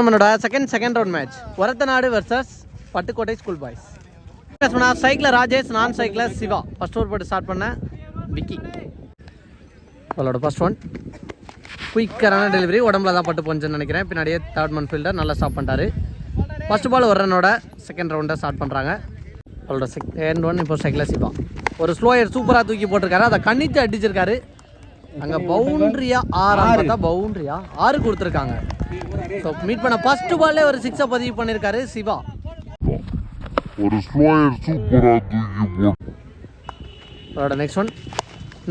நம்மளோட second second round match Orathanadu versus Pattukkottai school boys நான் சைக்கிளில் ராஜேஷ் நான் சைக்கிளில் சிவா. ஃபர்ஸ்ட் ஓவர் போட்டு ஸ்டார்ட் பண்ணேன் விக்கி. அவளோட ஃபர்ஸ்ட் ஒன் குயிக்கரான டெலிவரி உடம்புல தான் பட்டு போச்சுன்னு நினைக்கிறேன். பின்னாடியே தேர்ட் மன் ஃபீல்டர் நல்லா ஸ்டாப் பண்ணிட்டாரு. ஃபர்ஸ்ட் பால் ஒரு ரன்னோட செகண்ட் ரவுண்டை ஸ்டார்ட் பண்ணுறாங்க அவளோட செகண்ட் ஒன் இப்போ சைக்கிளில் சிவா. ஒரு ஸ்லோயர் சூப்பராக தூக்கி போட்டிருக்காரு. அதை கண்ணித்து அடிச்சிருக்காரு. அங்கே பவுண்ட்ரியா ஆறு பார்த்தா பவுண்ட்ரியா ஆறு கொடுத்துருக்காங்க. ஸோ மீட் பண்ண ஃபர்ஸ்ட் பால்லே ஒரு சிக்ஸை பதிவு பண்ணியிருக்காரு சிவா. ஒரு ஸ்லோயர் சூப்பரா தூக்கி போட்டு அவரோட நெக்ஸ்ட் ஒன்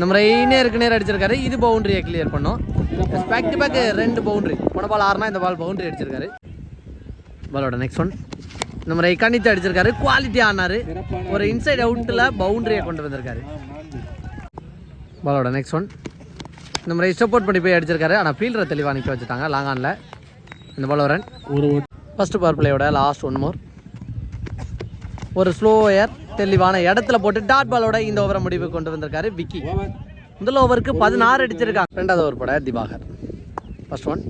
நம்ம ரெயினே இருக்கு நேரம் அடிச்சிருக்காரு. இது பவுண்டரியை கிளியர் பண்ணோம். பேக் டு பேக் ரெண்டு பவுண்டரி போன பால் ஆறுனா இந்த பால் பவுண்டரி அடிச்சிருக்காரு. பாலோட நெக்ஸ்ட் ஒன் நம்ம ரை கணித்து அடிச்சிருக்காரு. குவாலிட்டி ஆனாரு. ஒரு இன்சைட் அவுட்டில் பவுண்டரியை கொண்டு வந்திருக்காரு. பாலோட நெக்ஸ்ட் ஒன் நம்ம ரை சப்போர்ட் பண்ணி போய் அடிச்சிருக்காரு. ஆனால் ஃபீல்டரை தெளிவாக நிற்க வச்சுட்டாங்க. லாங் ஆனில் இந்த பால் ரன் ஒரு ஃபர்ஸ்ட் பவர் பிளேயோட லாஸ்ட் ஒன் மோர் ஒரு ஸ்லோயர் தெளிவான இடத்துல போட்டு டாட் பாலோட இந்த ஓவரை முடிவு கொண்டு வந்திருக்காரு விக்கி. முதல் ஓவருக்கு பதினாறு அடிச்சிருக்காங்க. ரெண்டாவது ஓவர் போட Diwakar. First one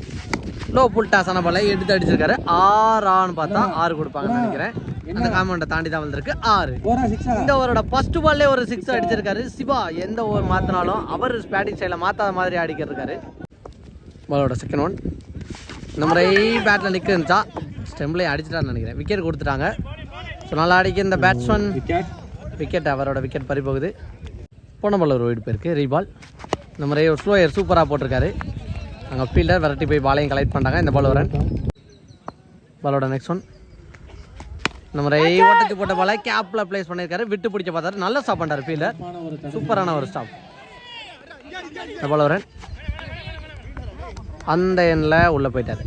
low full டாஸான பாலை எடுத்து அடிச்சிருக்காரு. ஆறான்னு பார்த்தா ஆறு கொடுப்பாங்கன்னு நினைக்கிறேன். அந்த காம்பவுண்டை தாண்டி தான் வந்திருக்கு. ஆறு. இந்த ஓவரோட ஃபர்ஸ்ட் பால்லே ஒரு சிக்ஸ் அடிச்சிருக்காரு. சிவா எந்த ஓவர் மாற்றினாலும் அவர் பேட்டிங் ஸ்டைலில் மாற்றாத மாதிரி அடிக்கிட்டு இருக்காரு பாலோட செகண்ட் ஒன் நம்ம ரை பேட்டில் நிற்க இருந்துச்சா ஸ்டெம்ப்லேயே அடிச்சிட்டான்னு நினைக்கிறேன். விக்கெட் கொடுத்துட்டாங்க. ஸோ நல்லா அடிக்க இந்த பேட்ஸ்மேன் விக்கெட் அவரோட விக்கெட் பறி போகுது போன பால் ஒரு போயிருக்கு. ரீபால் நம்ம ரை ஒரு ஸ்லோயர் சூப்பராக போட்டிருக்காரு. அங்கே ஃபீல்டர் விரட்டி போய் பாலையும் கலெக்ட் பண்ணுறாங்க இந்த பால் ஒரு ரன் பாலோட நெக்ஸ்ட் ஒன் நம்ம ரை ஓட்டத்து போட்ட பாலை கேப்பில் ப்ளேஸ் பண்ணியிருக்காரு. விட்டு பிடிச்ச பார்த்தாரு. நல்லா ஸ்டாப் பண்ணார் ஃபீல்டர் ஒரு சூப்பரான ஒரு ஸ்டாப் இந்த பால் run. அந்த எண்ணில் உள்ளே போயிட்டாரு.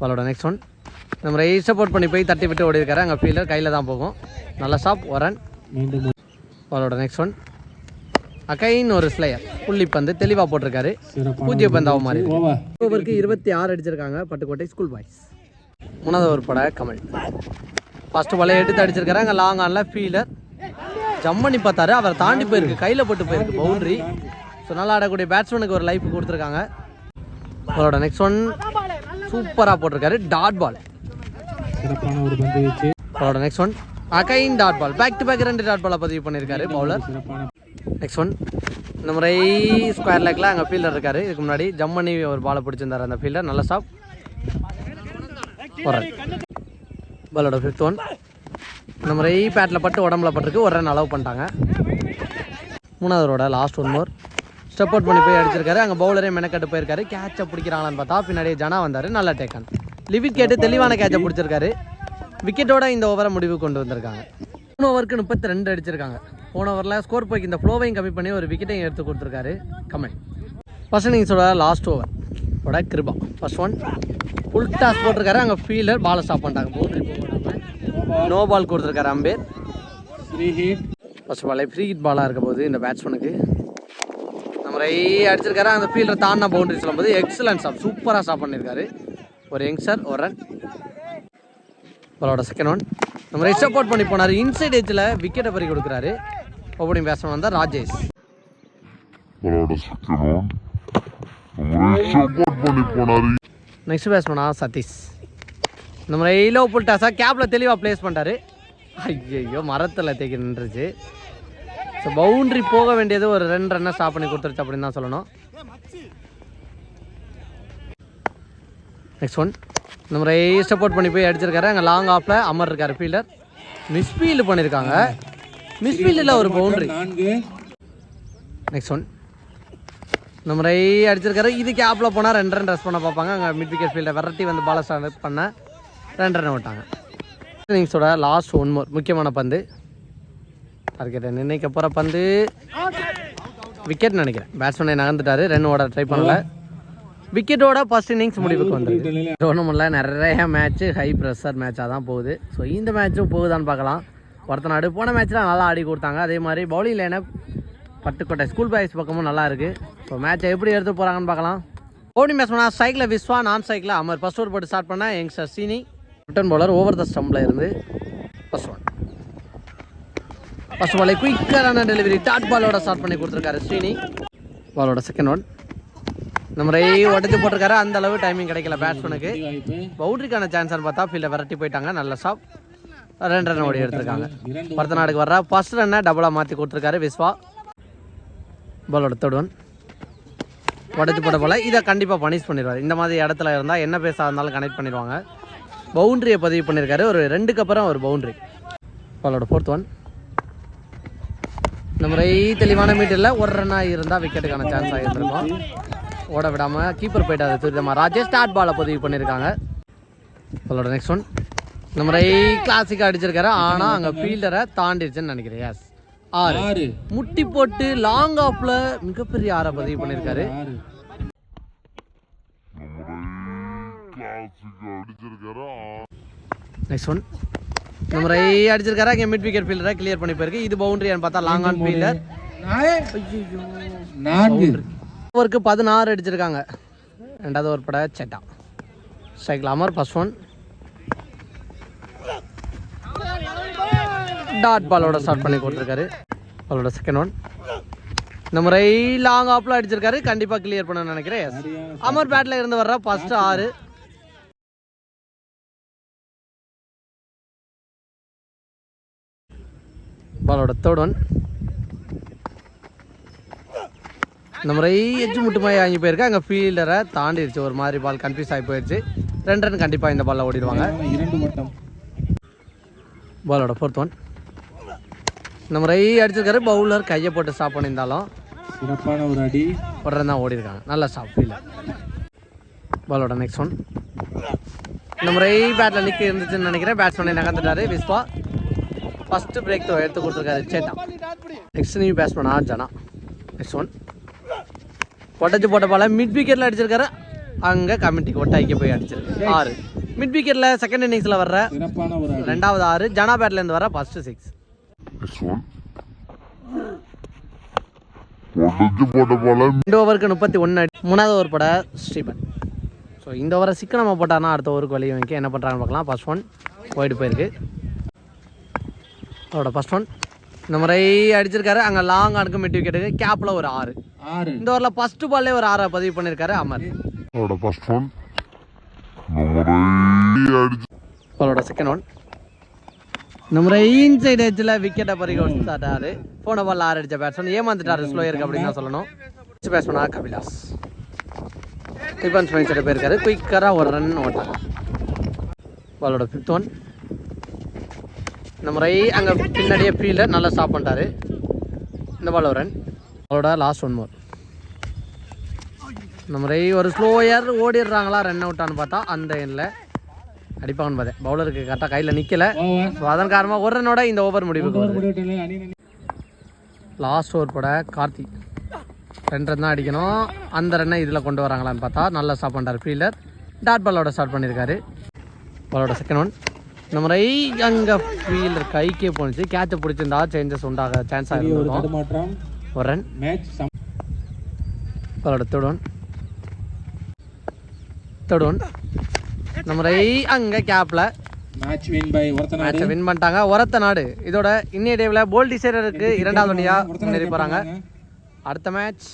பாலோட நெக்ஸ்ட் ஒன் நம்ம ரை சப்போர்ட் பண்ணி போய் தட்டி விட்டு ஓடி இருக்காரு அங்கே ஃபீல்டர் கையில் தான் போகும். நல்ல ஸ்டாப் ஒரு ரன் மீண்டும் பாலோட நெக்ஸ்ட் ஒன் அகைன் ஒரு ஸ்லேயர் புள்ளி பந்து தெளிவாக போட்டிருக்காரு. பூஜ்ய மாறி இருக்கு. ஓவர். ஓவருக்கு இருபத்தி ஆறு அடிச்சிருக்காங்க பட்டுக்கோட்டை ஸ்கூல் பாய்ஸ் மூணாவது ஓவர் பட கமல். ஃபர்ஸ்ட் பாலை எடுத்து அடிச்சிருக்காரு. லாங் ஆனில் ஃபீல்டர் ஜம்ப் பண்ணி பார்த்தாரு. அவர் தாண்டி போயிருக்கு. கையில் போட்டு போயிருக்கு. பவுண்டரி ஸோ நல்லா ஆடக்கூடிய பேட்ஸ்மேனுக்கு ஒரு லைஃப் கொடுத்துருக்காங்க. அவரோட நெக்ஸ்ட் ஒன் சூப்பராக போட்டிருக்காரு. டாட் பால் ஒரு அவரோட next one again dot ball back to back ரெண்டு டாட் பாலை பதிவு பண்ணியிருக்காரு பவுலர். நெக்ஸ்ட் ஒன் இந்த முறை ஸ்கொயர் லேக்கில் அங்கே ஃபீல்டர் இருக்காரு. இதுக்கு முன்னாடி ஜம்மனி பண்ணி ஒரு பாலை பிடிச்சிருந்தார் அந்த ஃபீல்டர் நல்ல ஸ்டாப் ஒரு பாலோட ஃபிஃப்த் ஒன் இந்த முறை பேட்டில் பட்டு உடம்புல பட்டிருக்கு. ஒரு ரன் அலோவ் பண்ணிட்டாங்க. மூணாவதோட last one more step out பண்ணி போய் அடிச்சிருக்காரு. அங்கே பவுலரே மெனக்கட்டு போயிருக்காரு. கேட்சை பிடிக்கிறாங்களான்னு பார்த்தா பின்னாடியே ஜனா வந்தார். நல்லா டேக்கன் லிவிட் கேட்டு தெளிவான கேட்சை பிடிச்சிருக்காரு. விக்கெட்டோட இந்த ஓவரை முடிவு கொண்டு வந்திருக்காங்க. மூணு ஓவருக்கு முப்பத்தி ரெண்டு அடிச்சிருக்காங்க. போன ஓவரில் ஸ்கோர் போய்க்கு. இந்த ஃப்ளோவையும் கம்மி பண்ணி ஒரு விக்கெட்டையும் எடுத்து கொடுத்துருக்காரு. கமல் ஃபர்ஸ்ட் இன்னிங்ஸோட லாஸ்ட் ஓவர் ஓட Kiruba. First one full toss போட்டிருக்காரு. அங்கே ஃபீல்டர் பாலை ஸ்டாப் பண்ணிட்டாங்க. நோ பால் கொடுத்துருக்காரு அம்பேர் த்ரீ ஹிட் ஃபர்ஸ்ட் பாலே ஃப்ரீ ஹிட் பாலாக இருக்க போது இந்த பேட்ஸ்மேனுக்கு நம்ம ரை அடிச்சிருக்காரு. அந்த ஃபீல்டர் தாண்டின பவுண்டரி சொல்லும்போது எக்ஸலன்ட் ஸ்டாப் சூப்பராக ஸ்டாப் பண்ணியிருக்காரு ஒரு யங்ஸ்டர் ஒரு ரன் பாலோட செகண்ட் ஒன் நம்ம ரை சப்போர்ட் பண்ணி போனார். இன்சைட் ஏஜில் விக்கெட்டை பறி கொடுக்குறாரு. ஓப்பனிங் பேட்ஸ்மேன் வந்தால் ராஜேஷ். நெக்ஸ்ட் பேட்ஸ்மேனா சதீஷ். நம்ம ரயிலோ புல்டாஸா கேப்பில் தெளிவாக ப்ளேஸ் பண்ணிட்டாரு. ஐயோ மரத்தில் தேக்கி நின்றுச்சு. ஸோ பவுண்ட்ரி போக வேண்டியது ஒரு ரெண்டு ரன்னை ஸ்டாப் பண்ணி கொடுத்துருச்சு அப்படின்னு தான் சொல்லணும். நெக்ஸ்ட் ஒன் நம்ம ரை சப்போர்ட் பண்ணி போய் அடிச்சிருக்காரு. அங்கே லாங் ஆஃபில் அமர் இருக்காரு ஃபீல்டர் மிஸ்ஃபீல்டு பண்ணியிருக்காங்க மிஸ்ஃபீல்டில் ஒரு பவுண்ட்ரி நெக்ஸ்ட் ஒன் நம்ம ரை அடிச்சிருக்காரு. இது கேப்பில் போனால் ரெண்டு ரன் ரெஸ்ட் பண்ண பார்ப்பாங்க. அங்கே மிட் விக்கெட் ஃபீல்டை விரட்டி வந்து பால ஸ்டார்ட் பண்ண ரெண்டு ரன் விட்டாங்க. இன்னிங்ஸோட லாஸ்ட் ஒன் மோர் முக்கியமான பந்து. டார்கெட்டை நிர்ணயிக்க போகிற பந்து. விக்கெட் நினைக்கிறேன். பேட்ஸ்மேனை நகர்ந்துட்டாரு. ரன் ஓட ட்ரை பண்ணல. விக்கெட்டோட ஃபர்ஸ்ட் இன்னிங்ஸ் முடிவுக்கு வந்துருக்கு இல்லை நிறைய மேட்ச்சு ஹை ப்ரெஷர் மேட்சாக தான் போகுது. ஸோ இந்த மேட்ச்சும் போகுதான்னு பார்க்கலாம். ஒருத்தனாடு போன மேட்ச்லாம் நல்லா ஆடி கொடுத்தாங்க. அதே மாதிரி bowling lineup Pattukkottai school boys பக்கமும் நல்லா இருக்குது ஸோ மேட்சை எப்படி எடுத்து போகிறாங்கன்னு பார்க்கலாம். ஓப்பனிங் பேட்ஸ்மேனா சைக்கிளில் விஸ்வா நான் சைக்கிளில் அமர் ஃபஸ்ட் ஓவர் போட்டு ஸ்டார்ட் பண்ணால் youngster Seeni. Return bowler over the ஸ்டம்பில் இருந்து ஃபஸ்ட் ஒன் ஃபஸ்ட் பாலை குயிக்கரான டெலிவரி டாட் பாலோட ஸ்டார்ட் பண்ணி கொடுத்துருக்காரு ஸ்ரீனி பாலோட செகண்ட் ஒன் நம்மரே முறை உடச்சி போட்டிருக்காரு. அந்த அளவு டைமிங் கிடைக்கல பேட்ஸ்மேனுக்கு வெற்றி பவுண்டரிக்கான சான்ஸ்னு பார்த்தா ஃபீல்டை விரட்டி போயிட்டாங்க. நல்ல ஸ்டாப் ரெண்டு ரன் ஓடி எடுத்திருக்காங்க. இரண்டு பரத நாடுக்கு வர்ற ஃபர்ஸ்ட் ரன்னை டபுளாக மாற்றி கொடுத்துருக்காரு விஸ்வா. பாலோட தொடுவன். உடச்சி போட போல இதை கண்டிப்பாக பனிஷ் பண்ணிடுவார். இந்த மாதிரி இடத்துல இருந்தால் என்ன பேச இருந்தாலும் கனெக்ட் பண்ணிடுவாங்க. பவுண்டரியை பதிவு பண்ணியிருக்காரு ஒரு ரெண்டுக்கு அப்புறம் ஒரு பவுண்ட்ரி பாலோட ஃபோர்த் ஒன் இந்த முறை தெளிவான மீட்டரில் ஒரு ரன்னாக இருந்தால் விக்கெட்டுக்கான சான்ஸ் ஆகியிருந்திருக்கும் ஓட விடாமல் கீப்பர் போயிட்டாரு துரிதமா. ராஜேஷ் ஸ்டார்ட் பாலை பதிவு பண்ணியிருக்காங்க பாலோட நெக்ஸ்ட் ஒன் இந்த முறை கிளாசிக் அடிச்சிருக்காரு. ஆனால் அங்கே ஃபீல்டரை தாண்டிடுச்சுன்னு நினைக்கிறேன். எஸ் ஆறு. முட்டி போட்டு லாங் ஆஃப்ல மிகப்பெரிய ஆறை. பதிவு அடிச்சிருக்காரு நெக்ஸ்ட் ஒன் இந்த முறை அடிச்சிருக்காரு. அங்கே மிட் விக்கெட் ஃபீல்டரை கிளியர் பண்ணி போயிருக்கு. இது பவுண்டரியான்னு பார்த்தா லாங் ஆன் ஃபீல்டர் ஓவருக்கு பதினாறு அடிச்சிருக்காங்க. ரெண்டாவது ஓவர் பட செட்டா. சைக்கிள் அமர் ஃபர்ஸ்ட் ஒன் டாட் பாலோட ஸ்டார்ட் பண்ணி கொடுத்துருக்காரு. பாலோட செகண்ட் ஒன் இந்த முறை லாங் ஆஃப்ல அடிச்சிருக்காரு. கண்டிப்பாக கிளியர் பண்ண நினைக்கிறேன். அமர் பேட்ல இருந்து வர்ற ஃபர்ஸ்ட் ஆறு. பாலோட தேர்ட் ஒன் இந்த முறை எஜ்ஜு முட்டுமாய் வாங்கி போயிருக்கு. அங்கே ஃபீல்டரை தாண்டிடுச்சு ஒரு மாதிரி பால் கன்ஃபியூஸ் ஆகி போயிடுச்சு ரெண்டு ரன் கண்டிப்பாக இந்த பாலில் ஓடிடுவாங்க. பாலோட ஃபோர்த் ஒன் இந்த முறை அடிச்சிருக்காரு. பவுலர் கையை போட்டு ஸ்டாப் பண்ணியிருந்தாலும் சிறப்பான ஒரு அடி. ரன் தான் ஓடி இருக்காங்க. நல்ல ஸ்டாப் ஃபீல்டர் பாலோட நெக்ஸ்ட் ஒன் இந்த முறை பேட்டில் நிற்க இருந்துச்சுன்னு நினைக்கிறேன். பேட்ஸ்மேனை நகர்ந்துட்டாரு? விஸ்வா ஃபஸ்ட்டு பிரேக் த்ரோ எடுத்து கொடுத்துருக்காரு சேட்டா நெக்ஸ்ட் நியூ பேட்ஸ்மேனா ஜனா நெக்ஸ்ட் ஒன் ஒட்டச்சு போட்ட பால மிட் விக்கெட்டில் அடிச்சிருக்காரு. அங்கே கமிட்டிக்கு ஒட்டாய்க்கு போய் அடிச்சிருக்கு. ஆறு. மிட் விக்கெட்டில் செகண்ட் இன்னிங்ஸில் வர்ற ரெண்டாவது ஆறு. ஜனா பேட்லேருந்து வர ஃபஸ்ட்டு சிக்ஸ் ரெண்டு ஓவருக்கு முப்பத்தி ஒன்று அடி. மூணாவது ஓவர் பட ஸ்ரீபன். ஸோ இந்த ஓவரை சிக்கனமாக போட்டார்னா அடுத்த ஓவருக்கு வழி வைக்க என்ன பண்ணுறாங்கன்னு பார்க்கலாம். ஃபர்ஸ்ட் ஒன் போயிட்டு போயிருக்கு. அதோட ஃபர்ஸ்ட் ஒன் இந்த முறை அடிச்சிருக்காரு. அங்கே லாங் ஆனுக்கு மிட் விக்கெட்டுக்கு கேப்பில் ஒரு ஆறு. இந்த ஓவரில் ஃபஸ்ட்டு பால்லே ஒரு ஆறை பதிவு பண்ணியிருக்காரு அமர். அவரோட ஒன் இந்த அவரோட செகண்ட் ஒன் இந்த முறை இன்சைட் எட்ஜில் விக்கெட்டை பறிக்க வச்சுட்டாரு போன பால் ஆறு அடிச்ச பேட்ஸ்மேன் ஏமாந்துட்டாரு ஸ்லோயருக்கு அப்படின்னு தான் சொல்லணும். பேட்ஸ்மேனா கபிலாஸ் டிஃபன்ஸ் மைண்ட் செட் போயிருக்காரு குயிக்கராக ஒரு ரன் ஓட்டார் பாலோட ஃபிஃப்த் ஒன் இந்த முறை அங்கே பின்னாடியே ஃபீல்டர் நல்லா ஸ்டாப் பண்ணிட்டாரு இந்த பால் ஒரு ரன் அவரோட லாஸ்ட் ஒன் மோர் நம்ம ரை ஒரு ஸ்லோயர் ஓடிடுறாங்களா ரன் அவுட்டான்னு பார்த்தா அந்த எண்ணில் அடிப்பாங்கன்னு பார்த்தேன் பவுலருக்கு கரெக்டாக கையில் நிற்கல ஸோ அதன் காரணமாக ஒரு ரனோட இந்த ஓவர் முடிவுக்கு லாஸ்ட் ஓவர் போட கார்த்தி. ரெண்டு ரன் தான் அடிக்கணும். அந்த ரன்னை இதில் கொண்டு வராங்களான்னு பார்த்தா நல்லா ஸ்டாப் பண்ணுறாரு ஃபீல்டர் டாட் பாலோட ஸ்டார்ட் பண்ணியிருக்காரு. பாலோட செகண்ட் ஒன் இந்த முறை அங்கே ஃபீல்டர் கைக்கே போணுச்சு. கேட்சை பிடிச்சிருந்தா சேஞ்சஸ் உண்டாக சான்ஸ் ஆகிருக்கும் ஒரு ரன் பாலோட தேர்ட் ஒன் தேர்ட் ஒன் இந்த முறை அங்கே கேப்பில் மேட்ச் வின் பை ஒருத்தநாடு மேட்சை வின் பண்ணிட்டாங்க. ஒரத்த நாடு. இதோட இன்னைய டேவில் போல் டிசைடருக்கு இரண்டாவது வண்டியாக முன்னேறி போகிறாங்க அடுத்த மேட்ச்